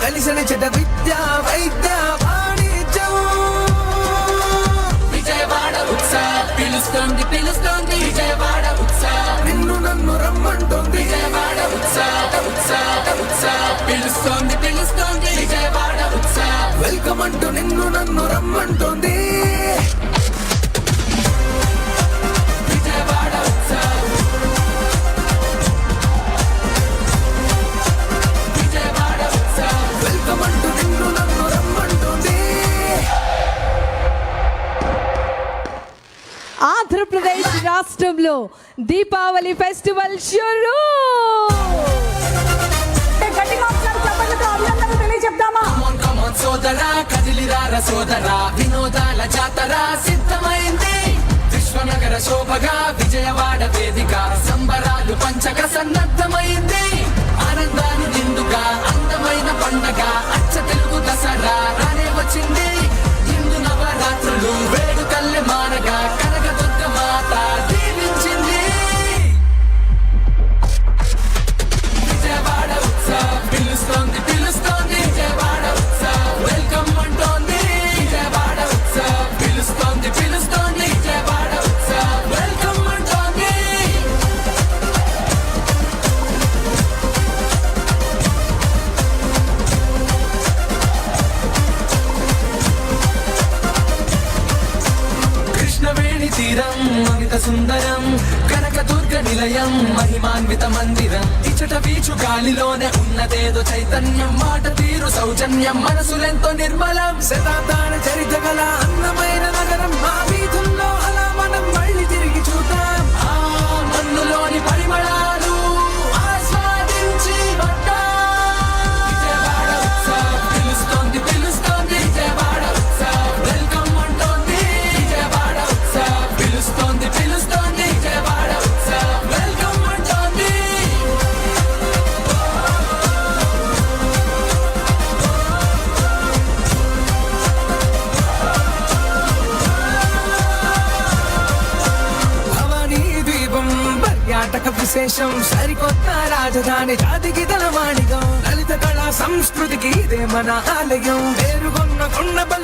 కలిసిన చెట విద్య వైద్య వాణిజ్యం. విజయవాడ ఉత్సాహ పిలుస్తోంది పిలుస్తోంది. విజయవాడ ఉత్సాహ నిన్ను నన్ను రమ్మంటుంది. విజయవాడ ఉత్సాహ ఉత్సాహ ఉత్సాహ పిలుస్తోంది పిలుస్తోంది. విజయవాడ ఉత్సాహ వెల్కమ్ అంటూ నిన్ను నన్ను రమ్మంటుంది. ఆంధ్రప్రదేశ్ రాష్ట్రంలో దీపావళి ఫెస్టివల్ షురూ! సోదరా కదిలిరార సోదరా వినోదాల జాతర సిద్ధమైంది. విశ్వనగర శోభగా విజయవాడ వేదిక సంబరాలు పంచక సన్నద్ధమైంది. తీరం మమిత సుందరం కనక దుర్గ నిలయం మహిమాన్విత మందిరం. ఇచట వీచు గాలిలోనే ఉన్నదేదో చైతన్యం మాట తీరు సౌజన్యం మనసులెంతో నిర్మలం. శతాబ్దాన చరిత్ర గల అందమైన నగరం పర్యాటక విశేషం. సరికొత్త రాజధాని జాతికి తలమాణిగం లలిత కళా సంస్కృతికి ఇదే మన ఆలయం. పేరుగొన్న కొండబల్లి